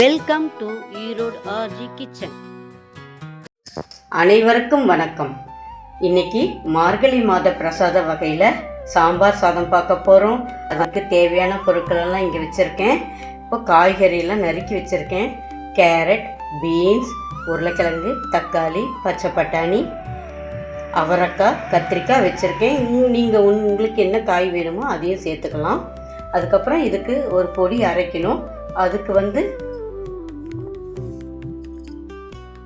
Welcome to Erode RG kitchen அனைவருக்கும் வணக்கம். இன்னைக்கு மார்கழி மாத பிரசாத வகையில் சாம்பார் சாதம் பார்க்க போகிறோம் அதுக்கு தேவையான பொருட்களெல்லாம் இங்கே வச்சுருக்கேன். இப்போ காய்கறியெல்லாம் நறுக்கி வச்சுருக்கேன். கேரட் பீன்ஸ் உருளைக்கிழங்கு தக்காளி பச்சை பட்டாணி அவரக்காய் கத்திரிக்காய் வச்சுருக்கேன். நீங்கள் உங்களுக்கு என்ன காய் வேணுமோ அதையும் சேர்த்துக்கலாம். அதுக்கப்புறம் இதுக்கு ஒரு பொடி அரைக்கணும். அதுக்கு வந்து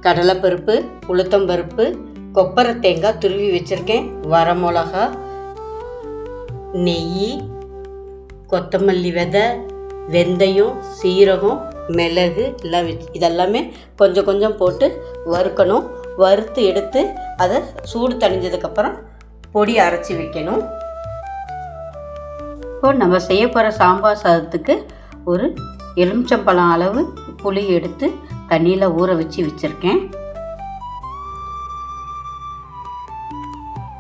கடலைப்பருப்பு உளுத்தம்பருப்பு கொப்பரை தேங்காய் துருவி வச்சுருக்கேன். வரமிளகா நெய் கொத்தமல்லி விதை வெந்தயம் சீரகம் மிளகு எல்லாம் வச்சு இதெல்லாமே கொஞ்சம் கொஞ்சம் போட்டு வறுக்கணும். வறுத்து எடுத்து அதை சூடு தணிஞ்சதுக்கப்புறம் பொடி அரைச்சி வைக்கணும். இப்போ நம்ம செய்ய போகிற சாம்பார் சாதத்துக்கு ஒரு எலுமிச்சம்பழம் அளவு புளி எடுத்து தண்ணியில் ஊற வச்சு வச்சுருக்கேன்.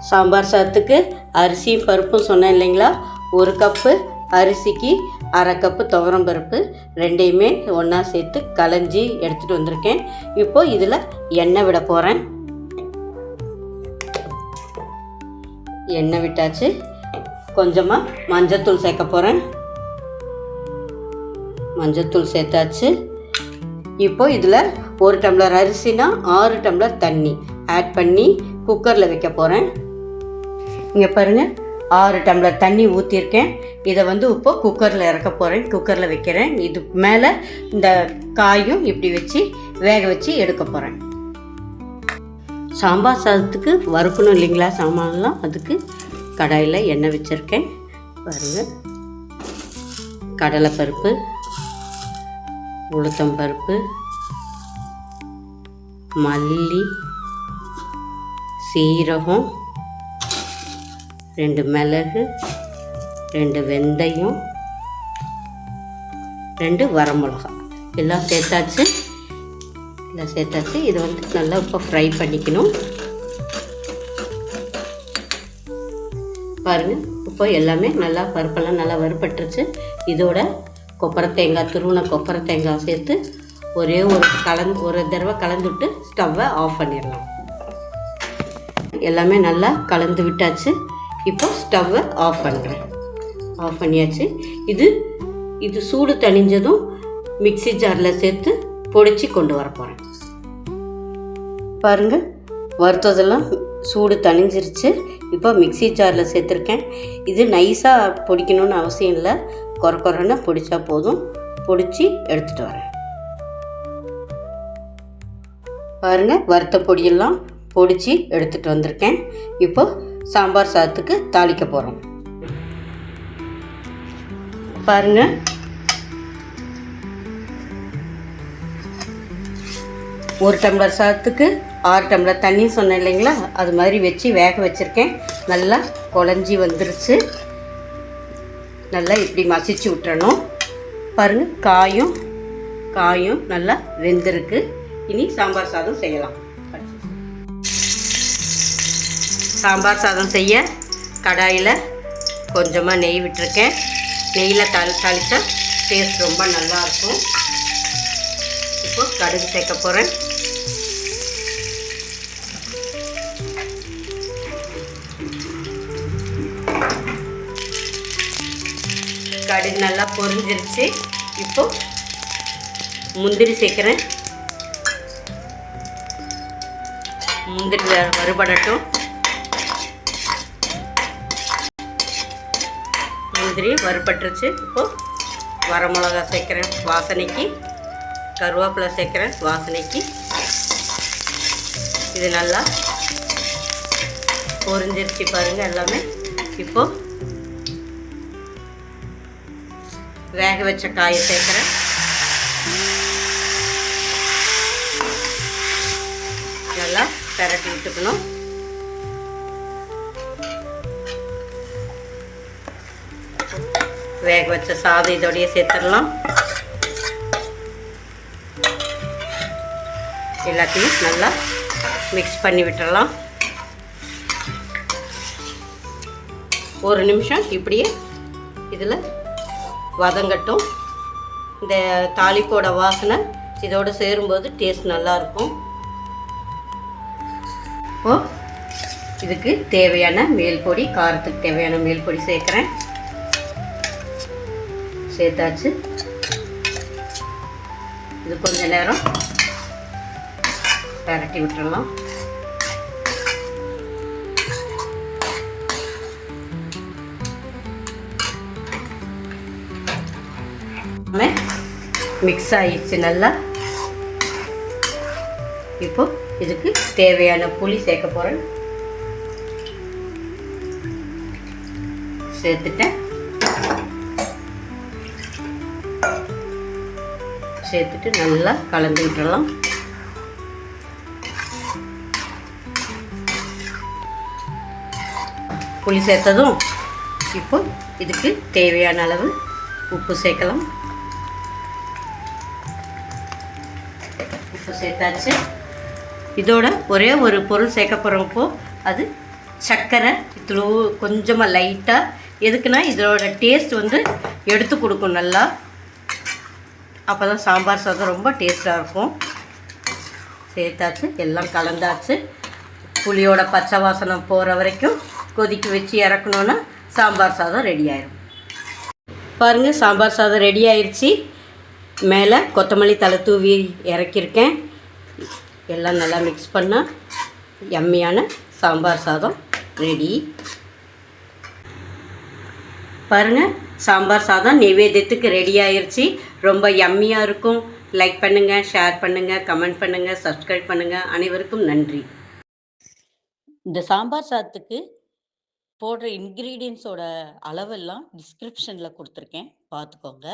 சாம்பார் சாதத்துக்கு அரிசியும் பருப்பும் சொன்னேன் இல்லைங்களா? ஒரு கப்பு அரிசிக்கு அரை கப்பு துவரம் பருப்பு ரெண்டையுமே ஒன்றா சேர்த்து களைஞ்சி எடுத்துகிட்டு வந்திருக்கேன். இப்போது இதில் எண்ணெய் விட போகிறேன் எண்ணெய் விட்டாச்சு. கொஞ்சமாக மஞ்சத்தூள் சேர்க்க போகிறேன் மஞ்சத்தூள் சேர்த்தாச்சு. இப்போ இதில் ஒரு டம்ளர் அரிசினா ஆறு டம்ளர் தண்ணி. ஆட் பண்ணி குக்கரில் வைக்க போகிறேன் இங்கே பாருங்கள் ஆறு டம்ளர் தண்ணி ஊற்றிருக்கேன் இதை வந்து இப்போ குக்கரில் இறக்க போகிறேன் குக்கரில் வைக்கிறேன். இது மேலே இந்த காயும் இப்படி வச்சு வேக வச்சு எடுக்க போகிறேன் சாம்பார் சாதத்துக்கு வறுக்கணும் இல்லைங்களா சாமான்லாம்? அதுக்கு கடாயில் எண்ணெய் வச்சுருக்கேன். பாருங்கள் கடலைப்பருப்பு உளுத்தம்பருப்பு மல்லி சீரகம் ரெண்டு மிளகு ரெண்டு வெந்தயம் ரெண்டு வரமிளகா. எல்லாம் சேர்த்தாச்சு. எல்லாம் சேர்த்தாச்சு. இதை வந்து நல்லா இப்போ ஃப்ரை பண்ணிக்கணும். பாருங்கள் இப்போ எல்லாமே நல்லா பருப்பெல்லாம் நல்லா வறுபட்டுருச்சு. இதோட கொப்பரை தேங்காய் துருவின கொப்பரை தேங்காய் சேர்த்து ஒரே ஒரு கலந்து ஒரு தடவை கலந்துவிட்டு ஸ்டவ்வை ஆஃப் பண்ணிடலாம். எல்லாமே நல்லா கலந்து விட்டாச்சு. இப்போ ஸ்டவ்வை ஆஃப் பண்ணுறேன் ஆஃப் பண்ணியாச்சு. இது இது சூடு தணிஞ்சதும் மிக்ஸி ஜாரில் சேர்த்து பொடிச்சு கொண்டு வர போகிறேன் பாருங்கள் வறுத்ததெல்லாம் சூடு தணிஞ்சிருச்சு. இப்போ மிக்ஸி ஜாரில் சேர்த்துருக்கேன். இது நைஸாக பொடிக்கணும்னு அவசியம் இல்லை. குறை குறைன்னு பிடிச்சா போதும். பிடிச்சி எடுத்துகிட்டு வரேன். பாருங்கள் வறுத்த பொடியெல்லாம் பொடிச்சு எடுத்துகிட்டு வந்திருக்கேன். இப்போ சாம்பார் சாதத்துக்கு தாளிக்க போகிறோம் பாருங்கள் ஒரு டம்ளர் சாதத்துக்கு ஆறு டம்ளர் தண்ணி சொன்னேன் இல்லைங்களா? அது மாதிரி வச்சு வேக வச்சுருக்கேன். நல்லா குழஞ்சி வந்துருச்சு. நல்லா இப்படி மசிச்சு விட்டுறணும். பாருங்கள் காயும் காயும் நல்லா வெந்திருக்கு. இனி சாம்பார் சாதம் செய்யலாம். சாம்பார் சாதம் செய்ய கடாயில் கொஞ்சமாக நெய் விட்டுருக்கேன். நெய்யில் தாளி தாளித்தா டேஸ்ட் ரொம்ப நல்லாயிருக்கும் இப்போ கடுகு சேர்க்க போகிறேன் கடுகு நல்லா பொரிஞ்சிருச்சு. இப்போ முந்திரி சேர்க்குறேன். முந்திரி வ- வறுபடட்டும். முந்திரி வறுபட்டுருச்சு. இப்போ வரமிளகா சேர்க்குறேன் வாசனைக்கு. கருவேப்பிலை சேர்க்குறேன் வாசனைக்கு. இது நல்லா பொரிஞ்சிருச்சு பாருங்கள் எல்லாமே. இப்போது வேக வச்ச காயை சேர்க்குறேன். நல்லா பெரட்டி விட்டுக்கணும். வேக வச்ச சாதம் இதோடய சேர்த்துடலாம். எல்லாத்தையும் நல்லா மிக்ஸ் பண்ணி விட்டுறலாம் ஒரு நிமிஷம் இப்படியே இதில் வதங்கட்டும். இந்த தாளிப்போட வாசனை இதோடு சேரும்போது டேஸ்ட் நல்லாயிருக்கும் இப்போது இதுக்கு தேவையான மேல் பொடி காரத்துக்கு தேவையான மேல் பொடி சேர்க்குறேன். சேர்த்தாச்சு. இது கொஞ்ச நேரம் பரட்டி விட்டுறலாம். மிக்ஸ் ஆகிடுச்சு நல்லா. இப்போ இதுக்கு தேவையான புளி சேர்க்க போகிறேன் சேர்த்துட்டேன். சேர்த்துட்டு நல்லா கலந்து விட்டுடலாம் புளி சேர்த்ததும் இப்போ இதுக்கு தேவையான அளவு உப்பு சேர்க்கலாம். சேர்த்தாச்சு. இதோட ஒரே ஒரு பொருள் சேர்க்க போகிறப்போ அது சர்க்கரை இவ்வளோ கொஞ்சமாக லைட்டாக எதுக்குன்னா இதோட டேஸ்ட் வந்து எடுத்து கொடுக்கும் நல்லா. அப்போ தான் சாம்பார் சாதம் ரொம்ப டேஸ்ட்டாக இருக்கும். சேர்த்தாச்சு. எல்லாம் கலந்தாச்சு. புளியோட பச்சை வாசனம் போகிற வரைக்கும் கொதிக்க வச்சு இறக்கணுன்னா சாம்பார் சாதம் ரெடி ஆயிடும் பாருங்கள் சாம்பார் சாதம் ரெடி ஆயிடுச்சு மேலே கொத்தமல்லி தலை தூவி இறக்கியிருக்கேன். எல்லாம் நல்லா மிக்ஸ் பண்ணால் எம்மியான சாம்பார் சாதம் ரெடி பாருங்கள் சாம்பார் சாதம் நிவேதியத்துக்கு ரெடி ஆயிடுச்சு ரொம்ப எம்மியாக இருக்கும். லைக் பண்ணுங்கள் ஷேர் பண்ணுங்கள் கமெண்ட் பண்ணுங்கள் சப்ஸ்கிரைப் பண்ணுங்கள் அனைவருக்கும் நன்றி. இந்த சாம்பார் சாதத்துக்கு போடுற இன்க்ரீடியன்ஸோட அளவெல்லாம் டிஸ்கிரிப்ஷனில் கொடுத்துருக்கேன். பார்த்துக்கோங்க.